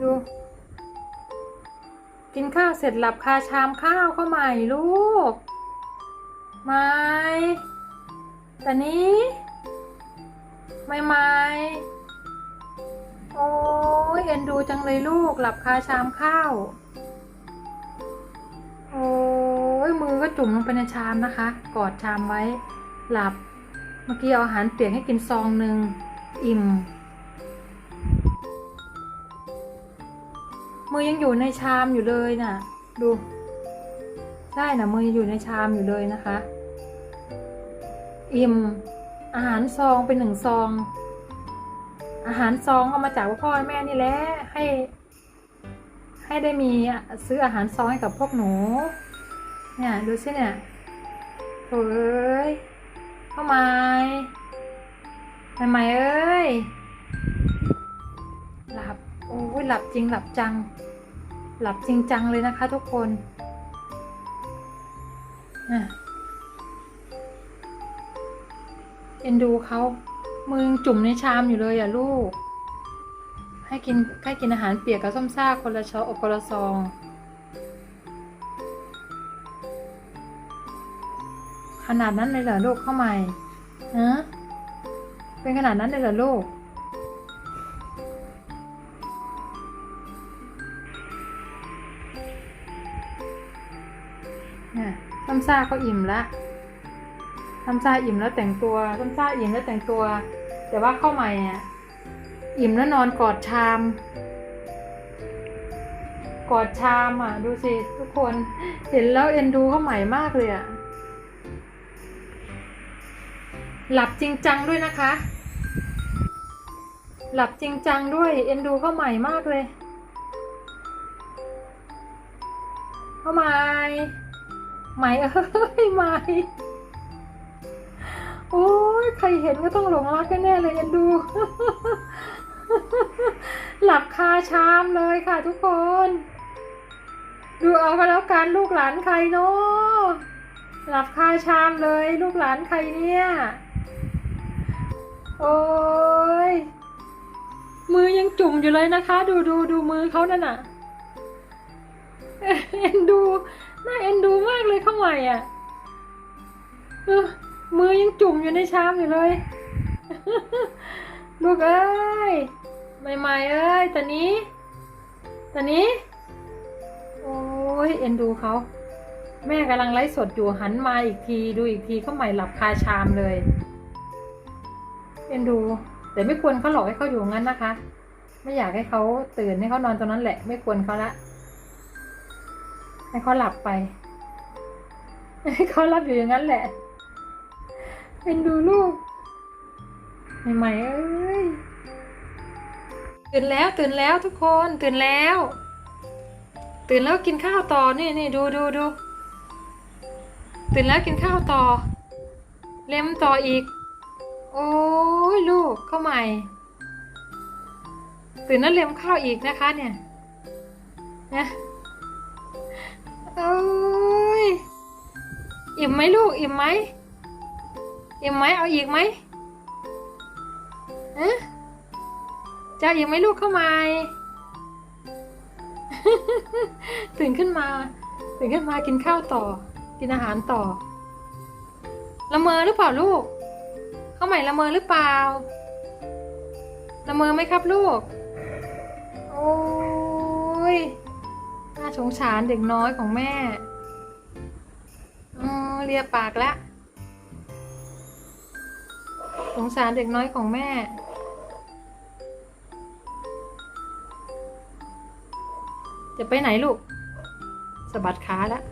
ดู กินข้าวเสร็จหลับคาชามข้าวเข้าใหม่ลูก ไม่แต่นี้ ไม่ไม่โอ้ยเอ็นดูจังเลยลูกหลับคาชามข้าว โอ้ยมือก็จุ่มลงไปในชามนะคะ กอดชามไว้ หลับ เมื่อกี้เอาอาหารเปียกให้กินซองหนึ่งอิ่ม มือยังอยู่ในชามอยู่เลยน่ะ ดู ใช่นะมือยังอยู่ในชามอยู่เลยนะคะ อิ่ม อาหารซองเป็นหนึ่งซอง อาหารซองเอามาจากพ่อแม่นี่แหละให้ ให้ได้มีซื้ออาหารซองให้กับพวกหนู เนี่ยดูสิเนี่ยโถ่เอ้ยเข้ามาทำไมเอ้ย โอ้ยหลับจริงหลับจัง หลับจริงจังเลยนะคะทุกคนอะเอ็นดูเขามือยังจุ่มในชามอยู่เลยอะลูก ให้กินให้กินอาหารเปียกกับส้มซ่าคนละช้อนคนละซองขนาดนั้นเลยเหรอลูกเข้าใหม่ฮะเป็นขนาดนั้นเลยเหรอลูก นี่ยซ้ำซ่าเขาอิ่มละซ้ำซ่าอิ่มแล้วแต่งตัวซ้ำซ่าอิ่มแล้วแต่งตัว แต่ว่าเข้าใหม่อะอิ่มแล้วนอนกอดชาม กอดชามอะ ดูสิทุกคนเห็นแล้วเอ็นดูเข้าใหม่มากเลยอะหลับจริงจังด้วยนะคะ หลับจริงจังด้วย เอ็นดูเข้าใหม่มากเลย เข้าใหม่ ใหม่เอ้ยใหม่โอ้ยใครเห็นก็ต้องหลงรักแน่เลยเอ็นดู หลับคาชามเลยค่ะทุกคน ดูเอาก็แล้วกันลูกหลานใครเนาะหลับคาชามเลยลูกหลานใครเนี่ย โอ้ยมือยังจุ่มอยู่เลยนะคะ ดูดูดูมือเขานั่นน่ะเอ็นดูน่าเอ็น หม่อะเออมือยังจุ่มอยู่ในชามอยู่เลย ลูกเอ้ยใหม่ๆเอ้ยตอนนี้ตอนนี้ โอ้ยเอ็นดูเขาแม่กำลังไลฟ์สดอยู่หันมาอีกทีดูอีกทีเขาใหม่หลับคาชามเลย เอ็นดู แต่ไม่ควรเขาหลอกให้เขาอยู่งั้นนะคะ ไม่อยากให้เขาตื่นให้เขานอนตรงนั้นแหละ ไม่ควรเขาละ ให้เขาหลับไป เขาหลับอยู่อย่างนั้นแหละ เป็นดูลูก ใหม่ๆเอ้ย ตื่นแล้วตื่นแล้วทุกคนตื่นแล้ว ตื่นแล้วกินข้าวต่อนี่นี่ดูดูดูตื่นแล้วกินข้าวต่อ เล็มต่ออีก โอ้ยลูกเข้าใหม่ ตื่นแล้วเล็มข้าวอีกนะคะเนี่ยนะโอ้ย อิ่มไหมลูก อิ่มไหมอิ่มไหมเอาอีกไหมฮะจะอิ่มไหมลูกเข้ามาตื่นขึ้นมา ตื่นขึ้นมากินข้าวต่อ กินอาหารต่อ ละเมอหรือเปล่าลูก เข้าใหม่ละเมอหรือเปล่า ละเมอไหมครับลูก โอ้ยน่าสงสารเด็กน้อยของแม่ เลียปากละสงสารเด็กน้อยของแม่ จะไปไหนลูกสะบัดขาแล้ว